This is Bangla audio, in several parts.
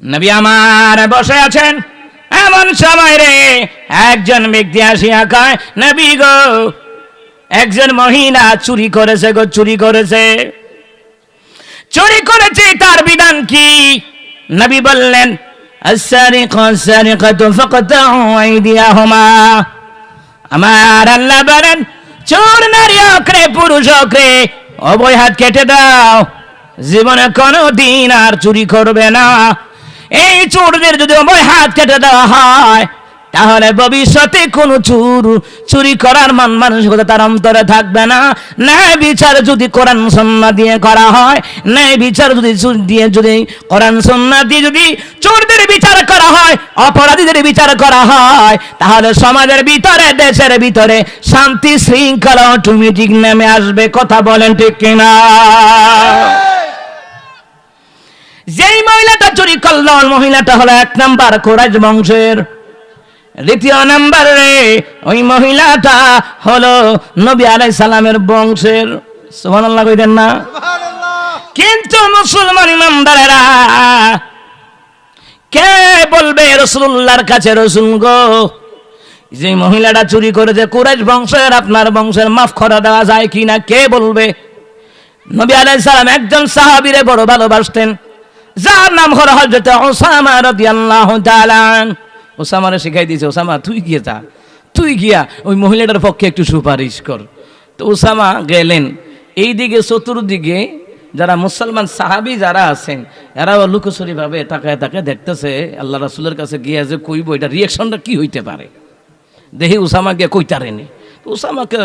নবী আমার বসে আছেন। এমন সময় রে একজন ব্যক্তি আসিয়া কয়, নবী গো, একজন মহিলা চুরি করেছে গো, চুরি করেছে। চুরি করেছে, তার বিধান কি? নবী বললেন আমার আল্লাহ বলেন, চোর, নারী, অক্রে, পুরুষ, অক্রে অবয় হাত কেটে দাও। জীবনে কোনো দিন আর চুরি করবে না। এই চোরদের যদি অবয় হাত কেটে দেওয়া হয়, তাহলে ভবিষ্যতে কোনো চুর চুরি করার মান মানসিকতা তার অন্তরে থাকবে না। ন্যায় বিচার যদি কোরআন সন্না দিয়ে করা হয়, ন্যায় বিচার যদি দিয়ে যদি কোরআন সন্না দিয়ে যদি চোরদের বিচার করা হয়, অপরাধীদের বিচার করা হয়, তাহলে সমাজের ভিতরে, দেশের ভিতরে শান্তি শৃঙ্খলা অটোমেটিক নেমে আসবে। কথা বলেন ঠিক কিনা? যেই মহিলাটা চুরি করল মহিলাটা হলো এক নাম্বার কোরাজ বংশের। দ্বিতীয় নাম্বারে ওই মহিলাটা হলো নবী আলাই সালামের বংশের। সুবহানাল্লাহ কইতেন না? কিন্তু মুসলমান ইমানদারেরা কে বলবে রসুল্লাহর কাছে রসুল গো? যে মহিলাটা চুরি করেছে কুরাইশ বংশের আপনার বংশের মাফ করা দেওয়া যায় কিনা? কে বলবে? নবী আলাইহিস সালাম একজন সাহাবীরে বড় ভালোবাসতেন। যার নাম হলো হযরত ওসামা রাদিয়াল্লাহু তাআলা ওসামারে শিখাই দিয়েছে ওসামা তুই গিয়ে যা। তুই গিয়া ওই মহিলাটার পক্ষে একটু সুপারিশ কর। তো ওসামা গেলেন। এইদিকে, চতুর্দিকে যারা মুসলমান সাহাবি যারা আছেন, এরাও লুকোচুরি ভাবে তাকায় তাকায় দেখতেছে, আল্লাহ রাসুলের কাছে গিয়ে যে কইব, এটা রিয়েকশনটা কি হইতে পারে? দেখি উসামাকে কইতারেনি তো উসামাকে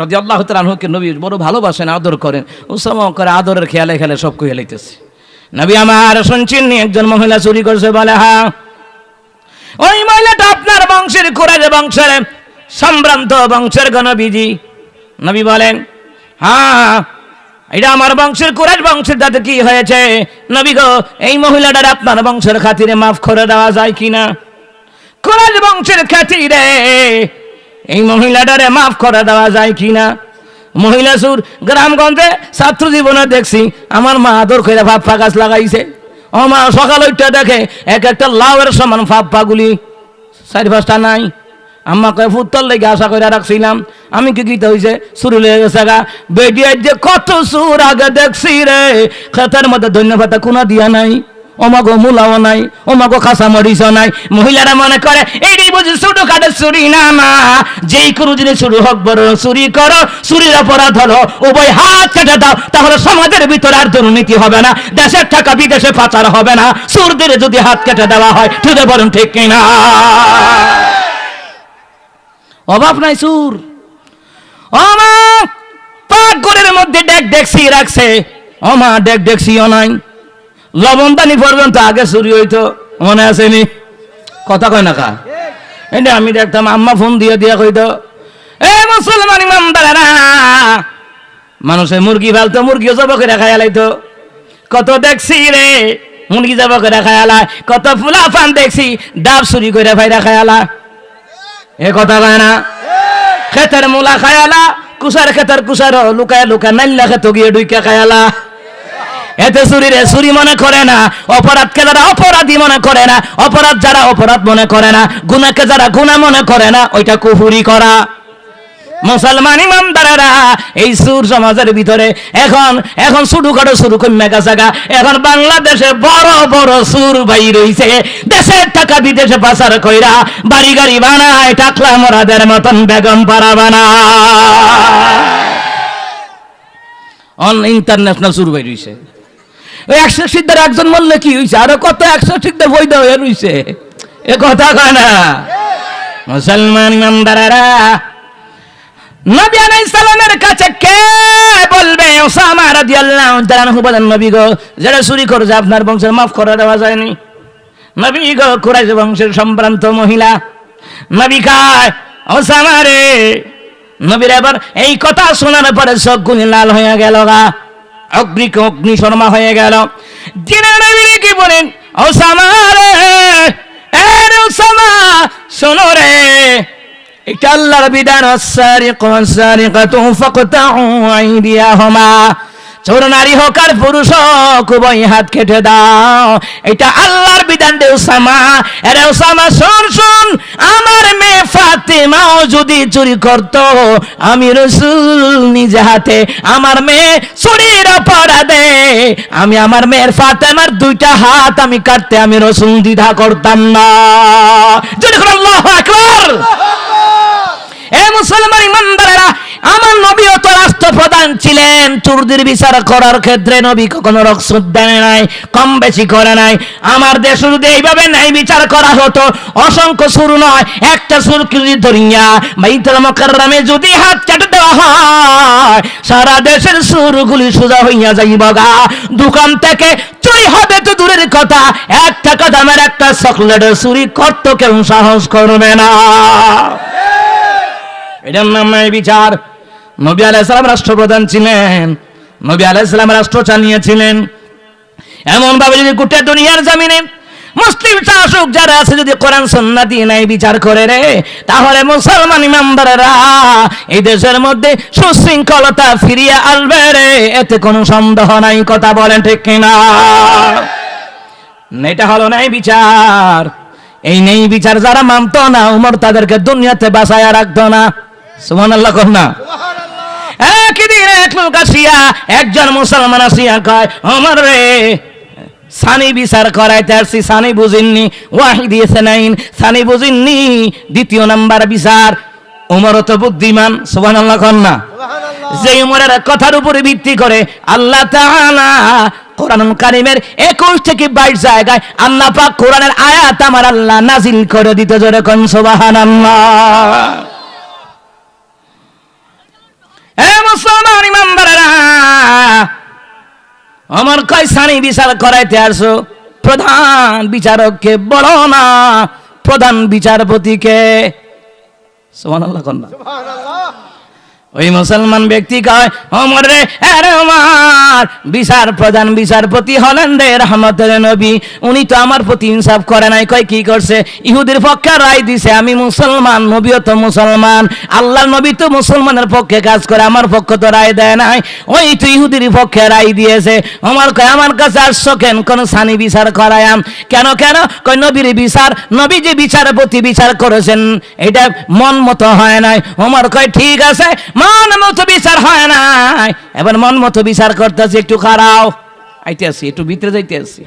রাজি আল্লাহ তালকে নবী বড় ভালোবাসেন, আদর করেন। উসামা করে আদরের খেয়ালে খেলে সব কইয়া লাইতেছে। নবী আমার শুনছেন একজন মহিলা চুরি করছে বলে হ্যাঁ। ওই মহিলাটা আপনার বংশের কোরআন বংশের সম্ভ্রান্ত বংশের গণবিজি নবী বলেন হ্যাঁ এটা আমার বংশের কোরআন বংশের, তাতে কি হয়েছে? নবী গো, এই মহিলাটার আপনার বংশের খাতিরে মাফ করে দেওয়া যায় কিনা কোরআন বংশের খাতিরে এই মহিলাটারে মাফ করে দেওয়া যায় কিনা মহিলা সুর গ্রামগঞ্জে ছাত্র জীবনে দেখছি, আমার মা আদর করে ভাপ্পা গাছ লাগাইছে। মা, সকাল ওইটা দেখে এক একটা লাউয়ের সমান ফাপ্পা গুলি চারি পাঁচটা নাই। আম্মাকে ফুটতল লেগে আশা করে রাখছিলাম। আমি কি গীত হয়েছে শুরু লেগে গেছে গা। বেডিয়ার যে কত সুর আগে দেখছি রে। খেতের মধ্যে ধন্যবাদ কোনা দিয়া নাই। ওমাগো মুলাও নাই, ওমাগো খাসা মরিচ নাই। মহিলারা মনে করে এটি বুঝি ছোট কাটে চুরি? না না, যেই কোনো জিনিস শুরু হোক বড় চুরি করো, চুরির অপরাধ হলো উভয় হাত কেটে দাও, তাহলে সমাজের ভিতরে আর দুর্নীতি হবে না, দেশের টাকা বিদেশে পাচার হবে না চুরদের যদি হাত কেটে দেওয়া হয় তুই বলুন ঠিক কিনা? অভাব নাই সুর। অমা, পাক ঘরের মধ্যে ডেক ডেকসি রাখছে অমা, ডেক ডেকসিও নাই। লবণদানি পর্যন্ত আগে চুরি হইতো, মনে আসেনি কথা কয় না কা? এটা আমি দেখতাম আম্মা ফোন দিয়ে দিয়া কইতো, এ মুসলমান ইমামদারেরা মানুষে মুরগি ফালতো মুরগিও জব করে খাই লাইতো। কত দেখছি রে, মুরগি জব করে আলায় কত ফুলা ফান দেখছি, ডাব চুরি করে খাই আলা এ কথা কয় না? খেতের মূলা খায়ালা কুসার খেতের কুসার লুকায় লুকায় নাল্লা খেত গিয়ে ডুইকা খায়ালা এতে চুরিরে চুরি মনে করে না, অপরাধকে যারা অপরাধী মনে করে না, অপরাধ যারা অপরাধ মনে করে না, গুনাকে যারা গুণা মনে করে না, ওইটা কুফুরি করা। মুসলমান ইমানদারেরা, এই সুর সমাজের ভিতরে এখন এখন শুরু করো শুরু করি মেগা জায়গা এখন বাংলাদেশে বড় বড় সুর বাই রইছে। দেশের টাকা বিদেশে পাচার কইরা বাড়ি গাড়ি বানায়, টাকলা মোরাদের মতন বেগম পাড়া বানায়। অন ইন্টারন্যাশনাল সুর বাই রইছে। একশো সিদ্ধের একজন বললে কি হয়েছে আরও কত একশো সিদ্ধের বৈধ হয়ে রইছে? এ কথা কয় না। মুসলমান ইমানদারেরা, নবী আলাইহিস সালামের কাছে কে বলবে? ওসামা রাদিয়াল্লাহু তাআলা বলেন, নবী গো, যারা চুরি করেছে, আপনার বংশের মাফ করে দেওয়া যায়নি। নবী গো, কুরাইশ বংশের সম্ভ্রান্ত মহিলা। নবী খায় ওসামা রে, নবীর এবার এই কথা শোনার পরে চোখ লাল হয়ে গেল গা। অগ্নি অগ্নি শর্মা হয়ে গেল। কি বলেন? ওসামা রে শোনো রে। এটা আল্লাহর বিধান আসারিক আসারিকাতু ফাকতাউ আইদিয়াহুমা। চোর নারী হোক আর পুরুষ হোক, উভয় হাত কেটে দাও। এটা আল্লাহর বিধান দে ওসামা আরে ওসামা শোন শোন, আমার মেয়ে ফাতেমাও যদি চুরি করত, আমি রসুল নিজে হাতে আমার মেয়ে চুরির অপরাধে, আমি আমার মেয়ের ফাতেমার দুইটা হাত আমি কাটতে আমি রসুল দ্বিধা করতাম না। যদি আল্লাহ আকবার। এ মুসলমান ইমানদারেরা, আমার নবীও তো রাষ্ট্রপ্রধান ছিলেন। চুরদির বিচার করার ক্ষেত্রে নবী কখনো রকসুদ দেন নাই, কম বেশি করে নাই। আমার দেশ যদি এইভাবে নাই বিচার করা হতো, অসংখ্য সুর নয়, একটা সুর যদি ধরিয়া বাইতুল মুকাররমে যদি হাত কেটে দেওয়া হয়, সারা দেশের সুরগুলি সোজা হইয়া যাইব গা। দোকান থেকে চুরি হবে তো দূরের কথা এক টাকা দামের একটা চকলেটের চুরি করতে কেউ সাহস করবে না। এটার নাম নয় বিচার। নবী আলাইসালাম রাষ্ট্রপ্রধান ছিলেন। নবী আলাইসালাম রাষ্ট্র চালিয়েছিলেন। এমন ভাবে যদি গোটা দুনিয়ার জামিনে মুসলিম শাসক যারা আছে, যদি কোরআন, সন্না দিয়ে নাই বিচার করে রে, তাহলে মুসলমান ইমামদারেরা এই দেশের মধ্যে সুশৃঙ্খলতা ফিরিয়ে আসবে রে। এতে কোনো সন্দেহ নাই, কথা বলেন ঠিক কিনা? এটা হলো নাই বিচার। এই নেই বিচার যারা মানতো না, উমর তাদেরকে দুনিয়াতে বাসায় রাখতো না। সুমান আল্লাহ কর না। একদিন এক লোক আসিয়া একজন মুসলমান আসিয়া কয় অমর রে সানি বিচার করাইতে আসছি সানি বুঝিননি ওয়াহি দিয়েছে নাইন সানি বুঝিননি দ্বিতীয় নাম্বার বিচার। উমর তো বুদ্ধিমান সুবান আল্লাহ কর না। যে উমরের কথার উপরে ভিত্তি করে আল্লাহ তাআলা কোরআন কারিমের একুশ থেকে বাইশ জায়গায় আল্লাহ পাক কোরআনের আয়াত আমার আল্লাহ নাজিল করে দিতে জোরে কোন সুবহানাল্লাহ। মুসলমান ইমানদারেরা, আমার কয়সানি বিচার করাইতে আসো। প্রধান বিচারককে বলো না, প্রধান বিচারপতিকে। সুবহানাল্লাহ কন্যা ওই মুসলমান ব্যক্তি কয় অমর রে আমার বিচার প্রধান বিচারপতি হলেন রে রহমতের নবী। উনি তো আমার প্রতি ইনসাফ করে নাই। কয়, কি করছে? ইহুদির পক্ষে রায় দিছে, আমি মুসলমান, নবীও তো মুসলমান। আল্লাহর নবী তো মুসলমানের পক্ষে কাজ করে, আমার পক্ষ তো রায় দেয় নাই। ওই তো ইহুদির পক্ষে রায় দিয়েছে। আমার কয়, আমার কাছে আসছো কেন? কোন সানি বিচার করায়াম? কেন কেন? কয়, নবীর বিচার, নবী যে বিচারপতি বিচার করেছেন, এটা মন মতো হয় নাই। ওমর কয়, ঠিক আছে মন মতো বিচার হয় নাই। এবার মন মতো বিচার করতেছি, একটু খারাও। আইতে আসি একটু ভিতরে যাইতে আসি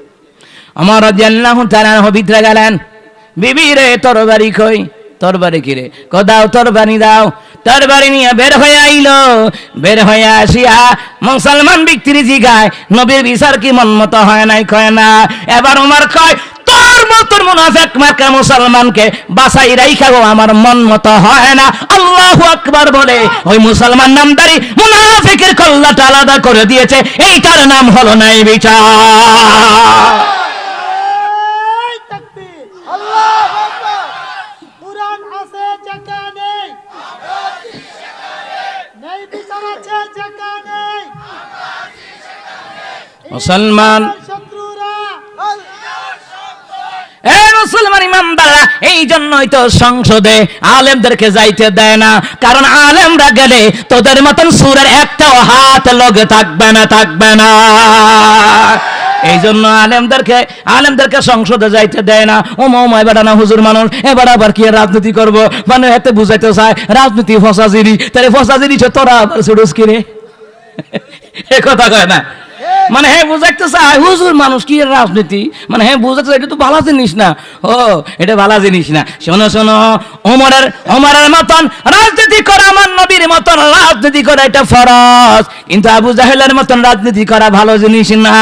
আমার রাদিয়াল্লাহু তাআলা ভিতরে গেলেন। বিবি রে, তোর বাড়ি কই? তোর বাড়ি কি রে? কো দাও তোর তোর বাড়ি নিয়ে বের হয়ে আইলো। বের হয়ে আসিয়া মুসলমান ব্যক্তির জিগায় নবীর বিচার কি মন মতো হয় নাই, কয় না? এবার উমার কয় তোর মতন মুনাফেক মার্কা মুসলমানকে বাসাই রাইখা গো আমার মন মতো হয় না। আল্লাহু আকবার বলে ওই মুসলমান নামদারি মুনাফিকের কল্লাটা আলাদা করে দিয়েছে। এইটার নাম হলো নাই। বিচার এই তাকবীর আল্লাহু আকবার কুরআন আছে জায়গা নেই নেই বিচার আছে জায়গা নেই মুসলমান শত্রুরা মুসলমান ইমামদাররা এই জন্যই তো সংসদে আলেমদেরকে যাইতে দেয় না। কারণ আলেমরা গেলে তোদের মতন সুরের একটাও হাত লগে থাকবে না থাকবে না। এই জন্য আলেমদেরকে আলেমদেরকে সংসদে যাইতে দেয় না। ও বেড়া না হুজুর মানুষ, এবার আবার কি রাজনীতি করব? মানে এতে বুঝাইতে চায়, রাজনীতি ফসাজিরি। তাহলে ফসাজিরি তোরা আবার ছুটুস কিরে এ কথা কয় না। মানে হ্যাঁ বুঝাইতে চায় হুজুর মানুষ, কি রাজনীতি? মানে হ্যাঁ বুঝাতে এটা তো ভালো জিনিস না। ও, এটা ভালো জিনিস না। শোনো শোনো, ওমরের ওমরের মতন রাজনীতি করা, আমার নবীর মতন রাজনীতি করা এটা ফরজ। কিন্তু আবু জাহেলের মতন রাজনীতি করা ভালো জিনিস না।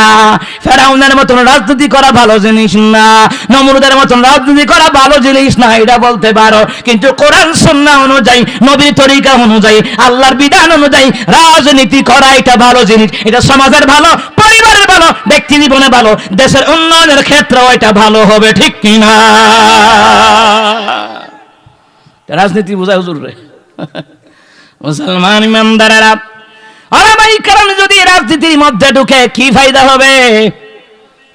ফেরাউনের মতন রাজনীতি করা ভালো জিনিস না। নমরুদের মতন রাজনীতি করা ভালো জিনিস না, এটা বলতে পারো। কিন্তু কোরআন, সুন্না অনুযায়ী, নবীর তরিকা অনুযায়ী, আল্লাহর বিধান অনুযায়ী, রাজনীতি করা এটা ভালো জিনিস। এটা সমাজের ভালো পরিবারের ভালো, ব্যক্তি জীবনে ভালো, দেশের উন্নয়নের ক্ষেত্রেও এটা ভালো হবে, ঠিক কিনা? রাজনীতি বোঝায় হুজুর রে। মুসলমান ইমানদারেরা, ওলামাই কারণ যদি রাজনীতির মধ্যে ঢুকে, কি ফায়দা হবে?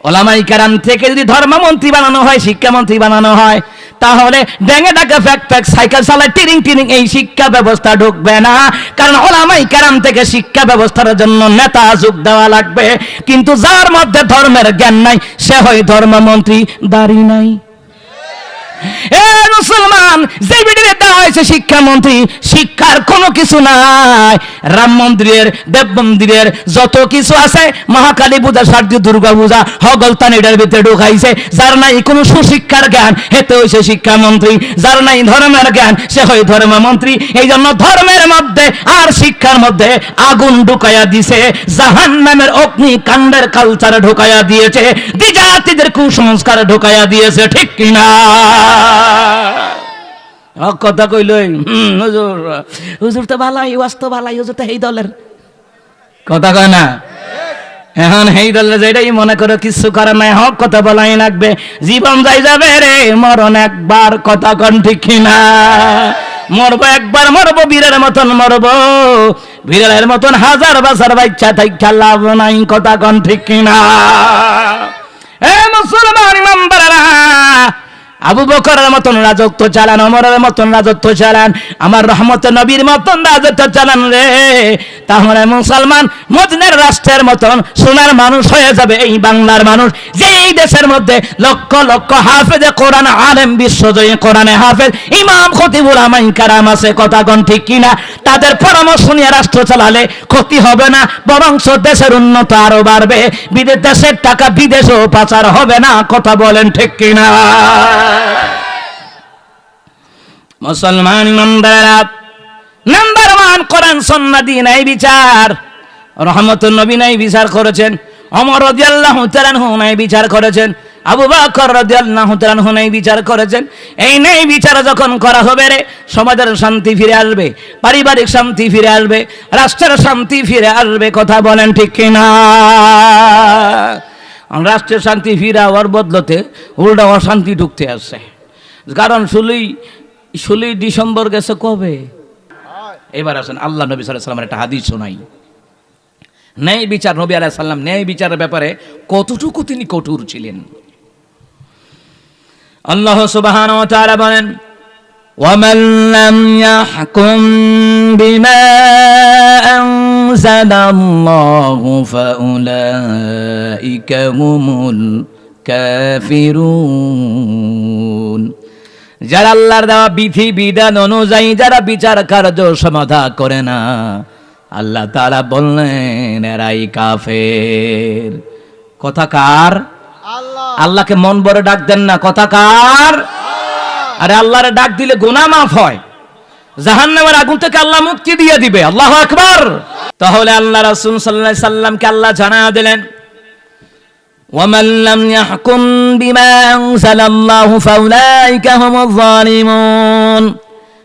ওলামাই কারাম থেকে যদি ধর্মমন্ত্রী বানানো হয়, শিক্ষামন্ত্রী বানানো হয় তাহলে ডেঙ্গে ডাকে ফ্যাক ফ্যাক সাইকেল চালায়, টিরিং টিরিং, এই শিক্ষা ব্যবস্থা ঢুকবে না। কারণ ওলামাই কারাম থেকে শিক্ষা ব্যবস্থার জন্য নেতা যোগ দেওয়া লাগবে। কিন্তু যার মধ্যে ধর্মের জ্ঞান নাই, সে হয় ধর্মমন্ত্রী দাঁড়িয়ে নাই। এ মুসলমান যে বিডিতে দেওয়া হয়েছে শিক্ষামন্ত্রী, শিক্ষার কোনো কিছু নাই। রাম মন্দিরের, দেব মন্দিরের যত কিছু আছে, মহাকালী পূজা শারদী দুর্গা পূজা হগলতান এটার ভিতরে ঢুকাইছে। যার নাই কোনো সুশিক্ষার জ্ঞান হেতে হয়েছে শিক্ষামন্ত্রী। যার নাই ধর্মের জ্ঞান, সে হয় ধর্মমন্ত্রী। এই জন্য ধর্মের মধ্যে আর শিক্ষার মধ্যে আগুন ঢুকাইয়া দিছে। জাহান নামের অগ্নি কাণ্ডের কালচার ঢুকাইয়া দিয়েছে। দ্বিজাতিদের কুসংস্কার ঢুকাইয়া দিয়েছে, ঠিক কিনা? কথা কইলই হুম, হুজুর। হুজুর তো ভালাই তো ভালাই, হুজুর তো এই দলের। কথা কয় না? এখন এই দলের যেটাই মনে করো, কিছু করে নাই, হক কথা বলাই লাগবে। জীবন যাই যাবে রে, মরণ একবার, কথা কন ঠিক কিনা? মরবো একবার, মরবো বীরের মতন, মরবো। বীরের মতন হাজার বছর বাচ্চা থাইকা লাভ নাই, কথা কন ঠিক কিনা? এ মুসলমান আবু বকরের মতন রাজত্ব চালান অমরের মতন রাজত্ব চালান, আমার রহমত নবীর মতন রাজত্ব চালান রে। তাহলে মুসলমান মদিনের রাষ্ট্রের মতন সোনার মানুষ হয়ে যাবে এই বাংলার মানুষ। যে এই দেশের মধ্যে লক্ষ লক্ষ হাফেজে, কোরআন আলেম, বিশ্বজয়ী কোরআনে হাফেজ, ইমাম খতিবুর আমাই কারাম আছে, কথা ঠিক কিনা? তাদের পরামর্শ নিয়ে রাষ্ট্র চালালে ক্ষতি হবে না বরং দেশের উন্নত আরও বাড়বে। বিদেশ দেশের টাকা বিদেশেও পাচার হবে না, কথা বলেন ঠিক কিনা? মুসলমান ইমানদারেরা নাম্বার ওয়ান কোরআন বিচার। রহমতুল নবী নাই বিচার করেছেন অমর রাদিয়াল্লাহু তাআলা নাই বিচার করেছেন। আবু বকর রাদিয়াল্লাহু তাআলা নাই বিচার করেছেন। এই নেই বিচার যখন করা হবে রে, সমাজের শান্তি ফিরে আসবে, পারিবারিক শান্তি ফিরে আসবে, রাষ্ট্রের শান্তি ফিরে আসবে, কথা বলেন ঠিক কিনা? রাষ্ট্রের শান্তি ফিরে হওয়ার বদলতে উল্টা অশান্তি ঢুকতে আসছে। কারণ ষোলোই ষোলোই ডিসেম্বর গেছে কবে? এবার আসেন, আল্লাহ নবী সাল্লামের একটা হাদিস শোনাই। ন্যায় বিচার, নবী আলাহ সাল্লাম ন্যায় বিচারের ব্যাপারে কতটুকু তিনি কঠোর ছিলেন? আল্লাহ সুবাহান ও তাআলা বলেন ومن لم يحكم بما أنزل الله فأولئك هم الكافرون যারা আল্লাহর দেওয়া বিধি বিধান অনুযায়ী যারা বিচার কার্য সমাধা করে না আল্লাহ তারা বললেন এরাই কাফের কথা কার আল্লাহ আল্লাহকে মন বড় ডাক দেন না কথা কার আরে আল্লাহর ডাক দিলে গুনাহ মাফ হয় জাহান্নামের আগুন থেকে আল্লাহ মুক্তি দিয়ে দিবে আল্লাহ আকবার তাহলে আল্লাহ রাসূল সাল্লাল্লাহু আলাইহি সাল্লামকে আল্লাহ জানা দিলেন ومن لم يحكم بما أنزل الله فأولئك هم الظالمون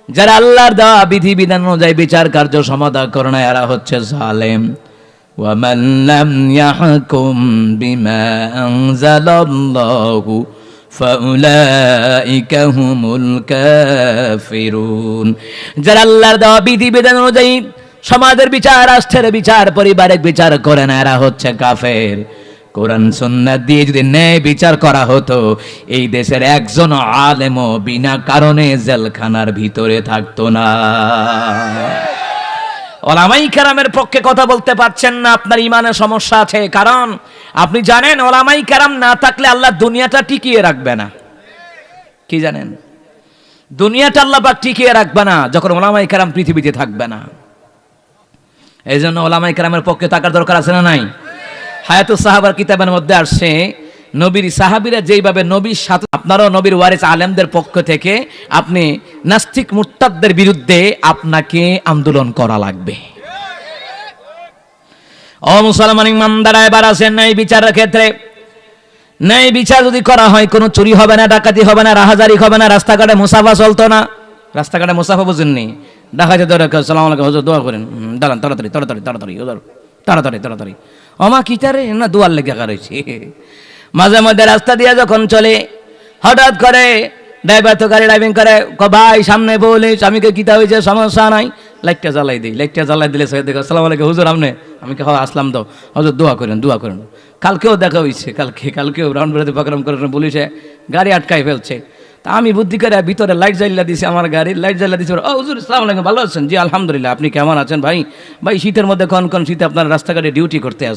যারা আল্লাহর দেওয়া বিধি বিধান অনুযায়ী বিচার কার্য সমাধান করে না এরা হচ্ছে জালেম ومن لم يحكم بما أنزل الله فأولئك هم الكافرون যারা আল্লাহর দেওয়া বিধি বিধান অনুযায়ী সমাজের বিচার রাষ্ট্রের বিচার পরিবারের বিচার করে না এরা হচ্ছে কাফের কোরআন সুন্নাত দিয়ে যদি ন্যায় বিচার করা হতো এই দেশের একজন আলেমও বিনা কারণে জেলখানার ভিতরে থাকতো না ওলামাই কেরামের পক্ষে কথা বলতে পারছেন না, আপনার ইমানের সমস্যা আছে। কারণ আপনি জানেন, ওলামাই কেরাম না থাকলে আল্লাহ দুনিয়াটা টিকিয়ে রাখবে না। কি জানেন? দুনিয়াটা আল্লাহ পাক টিকিয়ে রাখবে না, যখন ওলামাই কেরাম পৃথিবীতে থাকবে না। এই জন্য ওলামাই কেরামের পক্ষে থাকার দরকার আছে না নাই? হায়াতুস সাহাবার কিতাবের মধ্যে আসছে নবীর সাহাবিরা যেইভাবে নবীর সাথে আপনারও নবীর ওয়ারিস আলেমদের পক্ষ থেকে আপনি নাস্তিক মুরতাদদের বিরুদ্ধে আপনাকে আন্দোলন করা লাগবে। ও মুসলমান ইমানদারা এবার আছেন নাই বিচারের ক্ষেত্রে। ন্যায় বিচার যদি করা হয়, কোনো চুরি হবে না, ডাকাতি হবে না, রাহাজারি হবে না, রাস্তাঘাটে মুসাফা চলতো না। রাস্তাঘাটে মুসাফা বুঝেননি? ডাকাতি ধরে সালাম আলাইকুম, হুজুর, দোয়া করেন। দাঁড়ান, তাড়াতাড়ি তাড়াতাড়ি তাড়াতাড়ি তাড়াতাড়ি তাড়াতাড়ি। অমা কিতারে না, দুয়ার লেগে রয়েছে। মাঝে মধ্যে রাস্তা দিয়ে যখন চলে হঠাৎ করে ড্রাইভার তো গাড়ি ড্রাইভিং করে ভাই সামনে বলে স্বামীকে কিতা হয়েছে সমস্যা নাই? লাইটটা জ্বালাই দিই লাইটটা জ্বালাই দিলে সে দেখো সালাম আলাইকুম হুজুর আপনি? আমি কে হ্যাঁ আসলাম তো। হুজুর দোয়া করেন দোয়া করেন। কালকেও দেখা হয়েছে কালকে কালকেও রাউন্ড বেড়াতে প্রোগ্রাম করেন পুলিশে গাড়ি আটকাই ফেলছে। তা আমি বুদ্ধি করে ভিতরে লাইট জ্বালিয়ে দিছি আমার গাড়ির লাইট জ্বালিয়ে দিছি। ও হুজুর ইসলাম আলাইকুম ভালো আছেন? জি আলহামদুলিল্লাহ আপনি কেমন আছেন ভাই? ভাই শীতের মধ্যে কোন কোন শীতে আপনার রাস্তাঘাটে ডিউটি করতে আহ,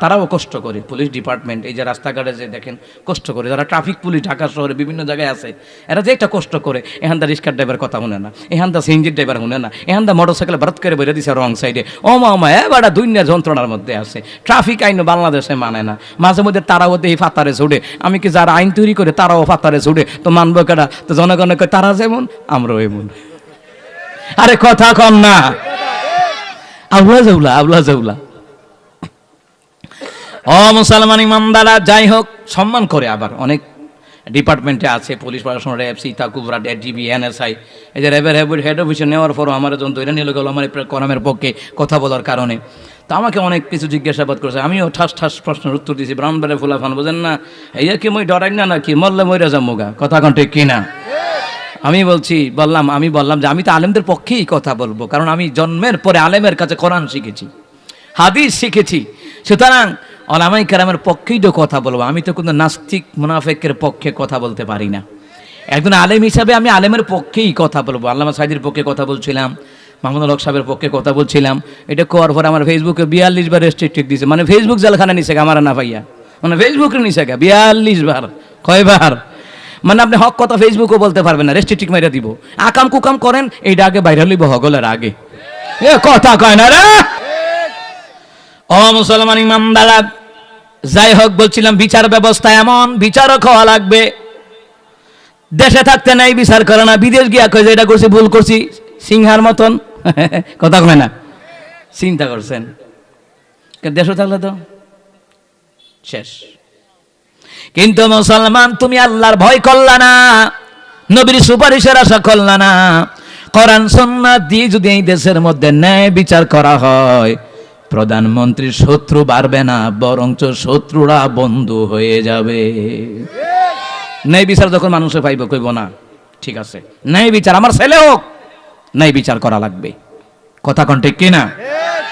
তারাও কষ্ট করে। পুলিশ ডিপার্টমেন্ট, এই যে রাস্তাঘাটে যে দেখেন, কষ্ট করে। যারা ট্রাফিক পুলিশ ঢাকা শহরে বিভিন্ন জায়গায় আছে, এরা যে একটা কষ্ট করে এখান দা রিক্সার ড্রাইভার কথা শুনে না এখান দা সিএনজির ড্রাইভার শুনে না এখান দা মোটর সাইকেল ভারত করে বেরো দিছে রং সাইডে। ও মামা এবার দুনিয়া যন্ত্রণার মধ্যে আছে। ট্রাফিক আইন বাংলাদেশে মানে না। মাঝে মধ্যে তারাও এই ফাতারে ছুটে। আমি কি যারা আইন তৈরি করে তারাও ফাতারে ছুটে? তো মানব কেটা তো জনগণের কয়, তারা যেমন, আমরাও এমন। আরে কথা কম না। আবলা জাউলা আবলা জাউলা ও মুসলমান ইমামদারা, যাই হোক, সম্মান করে আবার। অনেক ডিপার্টমেন্টে আছে, পুলিশ প্রশাসন, র্যাব, সীতা, কুবরা ডিবি, এনএসআই। এই যে র্যাবের হেড হেড অফিসে নেওয়ার পরও আমার যখন তৈরি নিয়ে গেল আমার এই করামের পক্ষে কথা বলার কারণে। তো আমাকে অনেক কিছু জিজ্ঞাসাবাদ করেছে। আমিও ঠাস ঠাস প্রশ্নের উত্তর দিয়েছি। ব্রাহ্মণবাড়ে ফুলাফান, বোঝেন না? এই কি মই ডরাই না নাকি? মরলে মরে যা মোগা কথা কোন ঠিক কিনা? আমি বলছি, বললাম, আমি বললাম যে আমি তো আলেমদের পক্ষেই কথা বলব। কারণ আমি জন্মের পরে আলেমের কাছে কোরআন শিখেছি, হাদিস শিখেছি। সুতরাং অলামাই কেরামের পক্ষেই তো কথা বলব। আমি তো কোনো নাস্তিক মুনাফেকের পক্ষে কথা বলতে পারি না। একজন আলেম হিসাবে আমি আলেমের পক্ষেই কথা বলব। আল্লামা সাইদির পক্ষে কথা বলছিলাম মাহমুদ হক সাহেবের পক্ষে কথা বলছিলাম। এটা করার পর আমার ফেসবুকে বিয়াল্লিশ বার রেস্ট্রিক্টেড দিয়েছে মানে ফেসবুক জেলখানা নিছে আমার না ভাইয়া। মানে ফেসবুকে নিছে বিয়াল্লিশ বার কয়বার মানে আপনি হক কথা ফেসবুকও বলতে পারবেন না রেস্ট্রিক্ট মেরে দিব। আকাম কুকাম করেন, এইটা আগে বাইরে হইব হগলের আগে। এ কথা কয় না রে! ও মুসলমান ইমাম দাদা যাই হোক বলছিলাম বিচার ব্যবস্থা এমন, বিচারক হওয়া লাগবে। দেশে থাকতে নাই, বিচার করে না, বিদেশ গিয়া কই এটা করছি, ভুল করছি, সিংহার মতন। কথা কয় না। চিন্তা করছেন। দেশে থাকলে তো? শেষ। কিন্তু মুসলমান, তুমি আল্লাহর ভয় করলা না, নবীর সুপারিশের আশা করলা না। কোরআন সন্ন্যাত দিয়ে যদি এই দেশের মধ্যে ন্যায় বিচার করা হয় প্রধানমন্ত্রীর শত্রু বাড়বে না, বরঞ্চ শত্রুরা বন্ধু হয়ে যাবে। নেই বিচার যখন মানুষে পাইব, কইব না, ঠিক আছে। নেই বিচার আমার ছেলে হোক, ন্যায় বিচার করা লাগবে। কথা কন ঠিক কিনা?